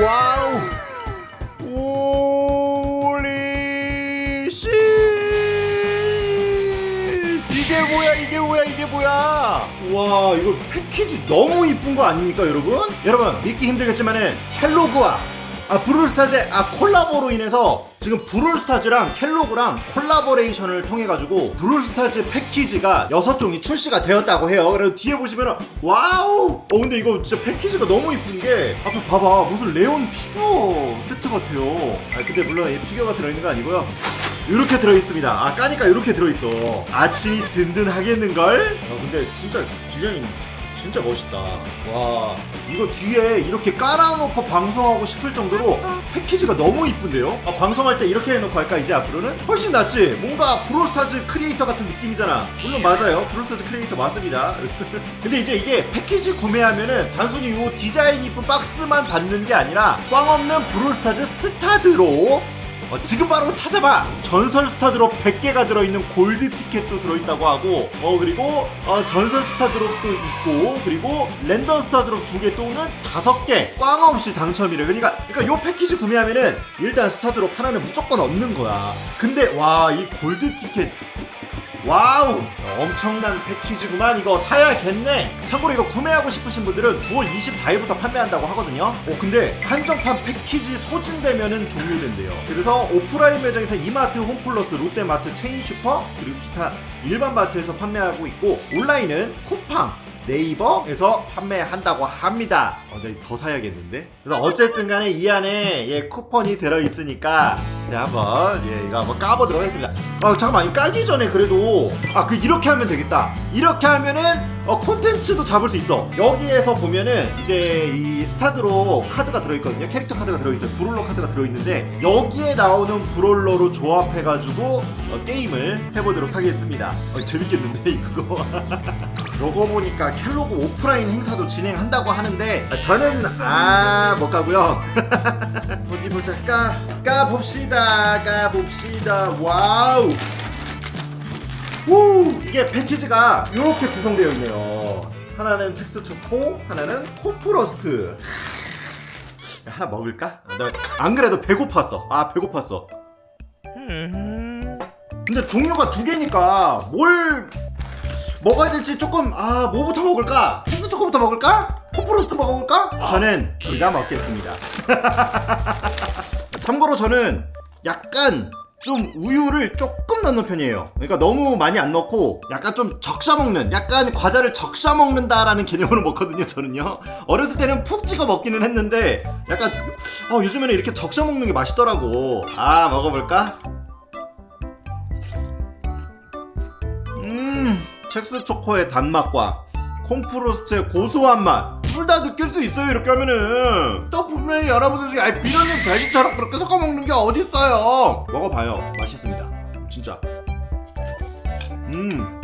와우. 홀리 씨 이게 뭐야 이게 뭐야 이게 뭐야? 와 이거 패키지 너무 이쁜 거 아닙니까 여러분? 여러분 믿기 힘들겠지만은 켈로그와 아 브롤스타즈 아 콜라보로 인해서 지금 브롤스타즈랑 켈로그랑 콜라보레이션을 통해 가지고 브롤스타즈 패키지가 6종이 출시가 되었다고 해요. 그래서 뒤에 보시면은 와우! 어 근데 이거 진짜 패키지가 너무 이쁜 게 앞에 봐봐 무슨 레온 피규어 세트 같아요. 아 근데 물론 이 피규어가 들어있는 거 아니고요. 이렇게 들어있습니다. 아 까니까 이렇게 들어있어. 아침이 든든하겠는걸? 아 근데 진짜 디자인 진짜 멋있다. 와, 이거 뒤에 이렇게 깔아놓고 방송하고 싶을 정도로 패키지가 너무 이쁜데요? 아, 방송할 때 이렇게 해놓고 할까, 이제 앞으로는? 훨씬 낫지? 뭔가 브롤스타즈 크리에이터 같은 느낌이잖아. 물론 맞아요. 브롤스타즈 크리에이터 맞습니다. 근데 이제 이게 패키지 구매하면은 단순히 요 디자인 이쁜 박스만 받는 게 아니라 꽝 없는 브롤스타즈 스타드로 어, 지금 바로 찾아봐! 전설 스타 드롭 100개가 들어있는 골드 티켓도 들어있다고 하고, 어, 그리고, 어, 전설 스타 드롭도 있고, 그리고 랜덤 스타 드롭 2개 또는 5개, 꽝 없이 당첨이래. 그러니까, 그러니까 요 패키지 구매하면은 일단 스타 드롭 하나는 무조건 얻는 거야. 근데, 와, 이 골드 티켓, 와우! 엄청난 패키지구만. 이거 사야겠네. 참고로 이거 구매하고 싶으신 분들은 9월 24일부터 판매한다고 하거든요. 오, 근데 한정판 패키지 소진되면은 종료된대요. 그래서 오프라인 매장에서 이마트, 홈플러스, 롯데마트, 체인슈퍼, 그리고 기타 일반 마트에서 판매하고 있고, 온라인은 쿠팡, 네이버에서 판매한다고 합니다. 어, 네, 더 사야겠는데? 그래서 어쨌든 간에 이 안에 예, 쿠폰이 들어있으니까 네, 한번 예, 이거 한번 까보도록 하겠습니다. 아, 잠깐만, 이 까기 전에 그래도 아, 그 이렇게 하면 되겠다. 이렇게 하면은 어, 콘텐츠도 잡을 수 있어. 여기에서 보면은 이제 이 스타드로 카드가 들어있거든요. 캐릭터 카드가 들어있어요. 브롤러 카드가 들어있는데 여기에 나오는 브롤러로 조합해가지고 어, 게임을 해보도록 하겠습니다. 어, 재밌겠는데 이거? 요거 보니까 켈로그 오프라인 행사도 진행한다고 하는데 아, 저는 아 못 가고요. 어디 보자 까 까 봅시다 까 봅시다 와우 우 이게 패키지가 이렇게 구성되어 있네요. 하나는 텍스 초코, 하나는 콤프로스트. 하나 먹을까? 나 안 그래도 배고팠어. 아 배고팠어. 근데 종류가 두 개니까 뭘 먹어야 될지 조금 아 뭐부터 먹을까? 텍스 초코부터 먹을까? 콤프로스트 먹어볼까? 저는 둘다 먹겠습니다. 참고로 저는 약간 좀 우유를 조금 넣는 편이에요. 그러니까 너무 많이 안 넣고 약간 좀 적셔 먹는, 약간 과자를 적셔 먹는다라는 개념으로 먹거든요. 저는요. 어렸을 때는 푹 찍어 먹기는 했는데 약간 어, 요즘에는 이렇게 적셔 먹는 게 맛있더라고. 아 먹어볼까? 음, 첵스 초코의 단맛과 콤프로스트의 고소한 맛. 둘 다 느낄 수 있어요 이렇게 하면은 또 분명히 여러분들 중에 아이 비련님 돼지처럼 그렇게 섞어 먹는 게 어딨어요 먹어봐요 맛있습니다 진짜 음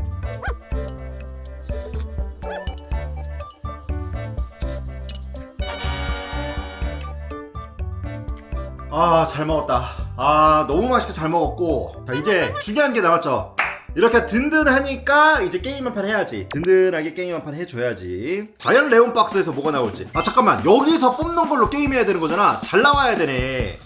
아, 잘 먹었다. 아, 너무 맛있게 잘 먹었고. 자, 이제 중요한 게 남았죠. 이렇게 든든하니까 이제 게임 한 판 해야지. 든든하게 게임 한 판 해줘야지. 과연 레온 박스에서 뭐가 나올지. 아, 잠깐만. 여기서 뽑는 걸로 게임해야 되는 거잖아. 잘 나와야 되네.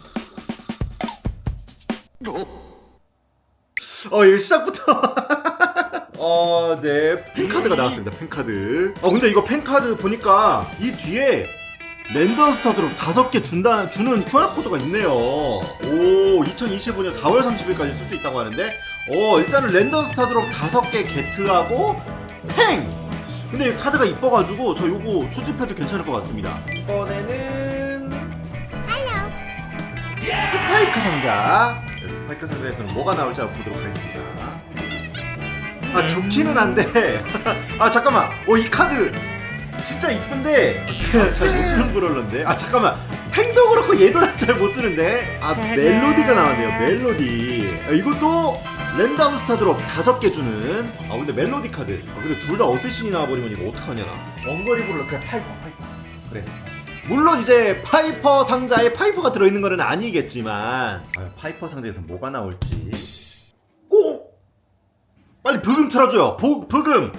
어, 이거 시작부터. 어, 네. 팬카드가 나왔습니다. 팬카드. 어, 근데 이거 팬카드 보니까 이 뒤에 랜덤 스타드로 다섯 개 준다 주는 QR 코드가 있네요. 오, 2025년 4월 30일까지 쓸 수 있다고 하는데, 오, 일단은 랜덤 스타드로 다섯 개 게트하고 팽. 근데 이 카드가 이뻐가지고 저 요거 수집해도 괜찮을 것 같습니다. 이번에는 스파이크 상자. 네, 스파이크 상자에서는 뭐가 나올지 한번 보도록 하겠습니다. 아 좋기는 한데, 아 잠깐만, 어 이 카드. 진짜 이쁜데 잘 못 쓰는 브롤러인데 아 잠깐만 팽도 그렇고 얘도 잘 못 쓰는데 아 멜로디가 나왔네요 멜로디 아, 이것도 랜덤 스타드롭 다섯 개 주는 아 근데 멜로디 카드 아 근데 둘 다 어쌔신이 나와버리면 이거 어떡하냐 나 원거리 브롤러 그래 파이퍼 파이퍼 그래 물론 이제 파이퍼 상자에 파이퍼가 들어있는 거는 아니겠지만 아, 파이퍼 상자에서 뭐가 나올지 오 빨리 브금 틀어줘요 보, 브금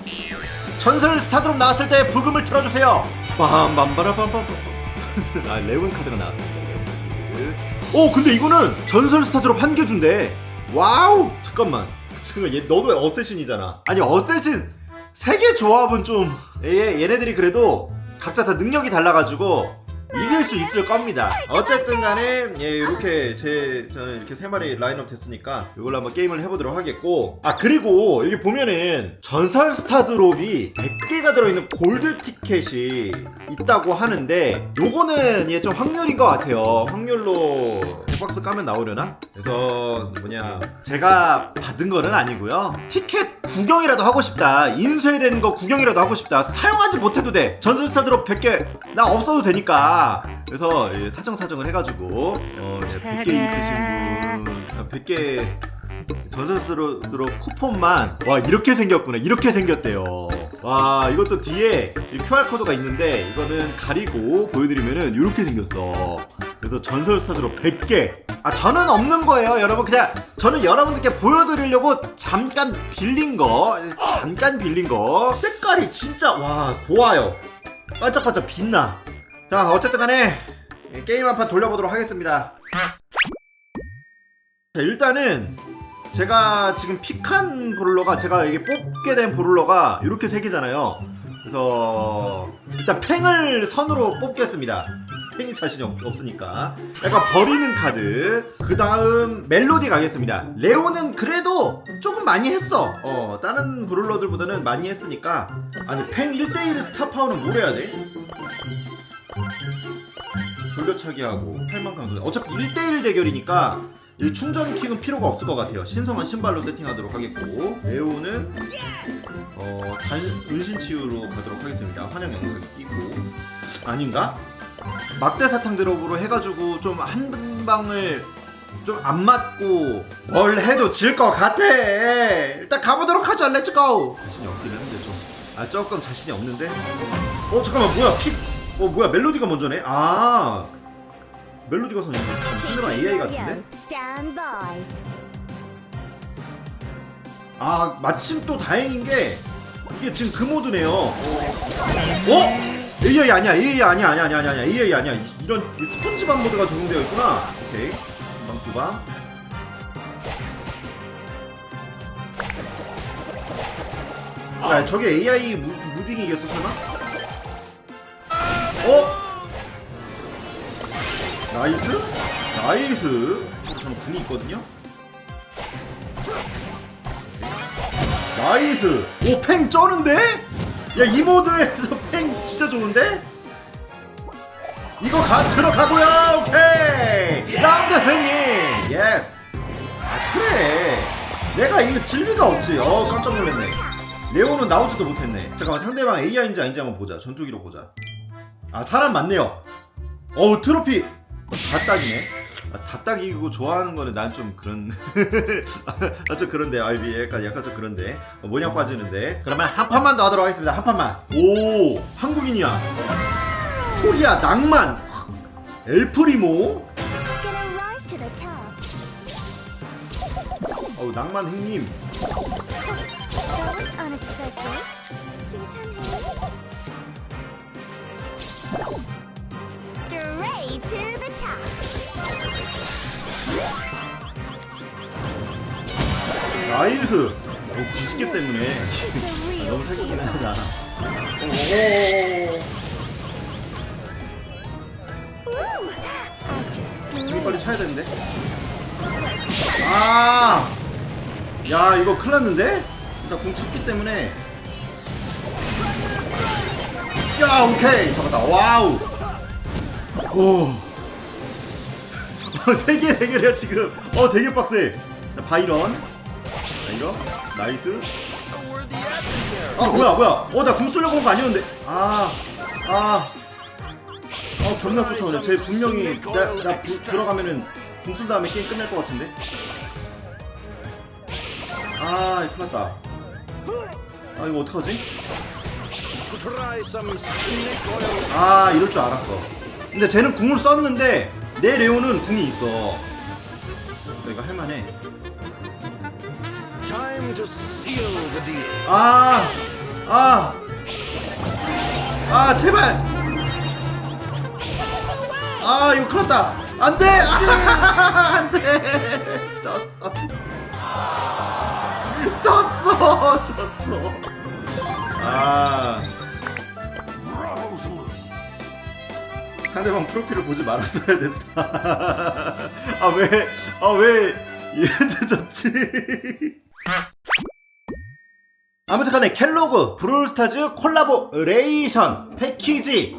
전설 스타드롭 나왔을 때 부금을 틀어주세요. 빰빰빠라빰빰빰. 아 레온 카드가 나왔습니다. 레온 카드. 오 근데 이거는 전설 스타드롭 한 개 준대. 와우 잠깐만. 지금 얘 너도 어쌔신이잖아. 아니 어쌔신 세 개 조합은 좀 얘, 얘네들이 그래도 각자 다 능력이 달라가지고 이길 수 있을 겁니다. 어쨌든 간에 예, 이렇게 제 저는 이렇게 세 마리 라인업 됐으니까 이걸로 한번 게임을 해보도록 하겠고 아 그리고 여기 보면은 전설 스타드롭이 100개가 들어있는 골드 티켓이 있다고 하는데 요거는 예, 좀 확률인 것 같아요. 확률로 박스 까면 나오려나? 그래서 뭐냐 제가 받은 거는 아니고요. 티켓 구경이라도 하고 싶다. 인쇄된 거 구경이라도 하고 싶다. 사용하지 못해도 돼. 전설 스타드롭 100개 나 없어도 되니까. 그래서 예, 사정 사정을 해가지고 어, 이제 100개 있으신 분, 아, 100개 전설 스타드롭 쿠폰만 와 이렇게 생겼구나. 이렇게 생겼대요. 와 이것도 뒤에 이 QR 코드가 있는데 이거는 가리고 보여드리면은 이렇게 생겼어. 그래서 전설 스타드롭 100개. 아 저는 없는 거예요, 여러분. 그냥 저는 여러분들께 보여드리려고 잠깐 빌린 거, 잠깐 빌린 거. 색깔이 진짜 와 고와요. 반짝반짝 빛나. 자 어쨌든 간에 게임 한 판 돌려보도록 하겠습니다. 자 일단은 제가 지금 픽한 브룰러가 제가 이게 뽑게 된 브룰러가 이렇게 세 개잖아요. 그래서 일단 팽을 선으로 뽑겠습니다. 팽이 자신이 없, 없으니까. 약간 버리는 카드. 그 다음 멜로디 가겠습니다. 레오는 그래도 조금 많이 했어. 어, 다른 브룰러들보다는 많이 했으니까. 아니, 팽 1대1 스타파워는 뭘 해야 돼? 돌려차기 하고 8만 강도. 어차피 1대1 대결이니까 이 충전 킥은 필요가 없을 것 같아요. 신성한 신발로 세팅하도록 하겠고 레오는 어, 단, 은신치유로 가도록 하겠습니다. 환영 영상이 끼고 아닌가? 막대 사탕 드롭으로 해가지고 좀 한 방을 좀 안 맞고 뭘 해도 질 것 같아. 일단 가보도록 하죠. 렛츠고. 자신이 없긴 한데 좀. 아 조금 자신이 없는데. 어 잠깐만 뭐야 픽. 어 뭐야 멜로디가 먼저네. 아 멜로디가 선생님. 상대방 AI 같은데? 아 마침 또 다행인 게 이게 지금 그 모드네요. 어? AI 아니야, AI 아니야, 아니야, 아니야, 아니야, AI 아니야. 이- 이런 이 스펀지밥 모드가 적용되어 있구나. 오케이, 한방 두 방. 야, 저게 AI 무, 무빙이 겠어 설마? 어? 나이스? 나이스. 저는 궁이 있거든요. 나이스 오 팽 쩌는데? 야 이 모드에서 팽 진짜 좋은데? 이거 가 들어가고요 오케이 라운드 팽님 예스 아 그래 내가 이거 진리가 없지 어 깜짝 놀랐네 레오는 나오지도 못했네 잠깐만 상대방 AI인지 아닌지 한번 보자 전투기로 보자 아 사람 많네요. 어우 트로피. 다 딱이네. 아, 다 딱이고 좋아하는 거는 난 좀 그런 아, 좀 그런데. 아 약간 약간 좀 그런데. 어, 모양 빠지는데. 그러면 한 판만 더 하도록 하겠습니다. 한 판만. 오 한국인이야. 코리아 낭만. 엘프리모. 어우 낭만 행님 나이스. 오 기습기 때문에. 너무 사기긴. 하다. 이거 빨리. 차야 되는데? 아, 야 이거 큰일 났는데? 일단 공 찼기 때문에. 야 오케이. 잡았다. 와우. 오. 세개 세개래요 지금. 어 되게 빡세. 자 바이런 자 이거 나이스. 아 뭐야 뭐야. 어나 궁 쏠려고 온거 아니었는데. 아아. 어 존나 쫓아오네. 쟤 분명히 나, 나 부- 들어가면은 궁쏜 다음에 게임 끝날 것 같은데. 아 큰일 났다. 아 이거 어떡하지? 아 이럴 줄 알았어. 근데 쟤는 궁을 썼는데 내 레오는 궁이 있어. 이거 할만해 아, 아, 아, 제발. 아 이거 큰일 났다. 안돼. 안돼. 졌어. 졌어. 졌어. 아. 상대방 프로필을 보지 말았어야 됐다. 아 왜 아 왜 얘한테 졌지 아무튼 간에 켈로그 브롤스타즈 콜라보레이션 패키지.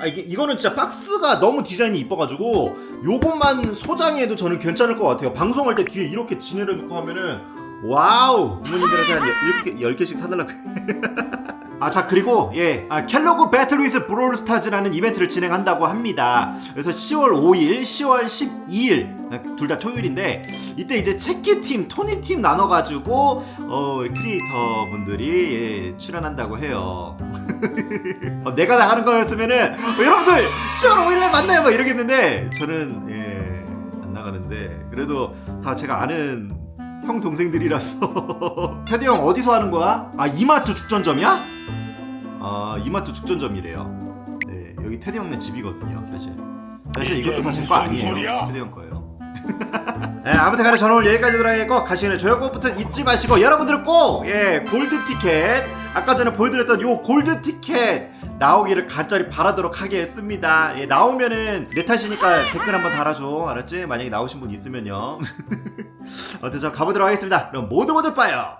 아 이게 이거는 진짜 박스가 너무 디자인이 이뻐가지고 요것만 소장해도 저는 괜찮을 것 같아요. 방송할 때 뒤에 이렇게 진열해 놓고 하면은 와우! 부모님들한테 한 10개, 10개씩 사달라고 아, 자, 그리고, 예, 아, 켈로그 배틀 위드 브롤스타즈라는 이벤트를 진행한다고 합니다. 그래서 10월 5일, 10월 12일, 둘 다 토요일인데, 이때 이제 체키팀, 토니팀 나눠가지고, 어, 크리에이터 분들이, 예, 출연한다고 해요. 어, 내가 나가는 거였으면은, 어, 여러분들, 10월 5일날 만나요! 막 이러겠는데, 저는, 예, 안 나가는데, 그래도 다 제가 아는 형 동생들이라서 테디 형 어디서 하는 거야? 아 이마트 죽전점이야? 아 이마트 죽전점이래요. 네 여기 테디 형네 집이거든요 사실. 사실 이것도 다 제 거 아니에요. 테디 형 거예요. 네, 아무튼 간에 저는 오늘 여기까지 돌아가겠고 가시는 저녁 것부터 잊지 마시고 여러분들 꼭예 골드 티켓 아까 전에 보여드렸던 요 골드 티켓 나오기를 간절히 바라도록 하겠습니다. 예, 나오면은 내 탓이니까 댓글 한번 달아줘. 알았지? 만약에 나오신 분 있으면요. 어쨌든 저 가보도록 하겠습니다. 그럼 모두 모두 빠요.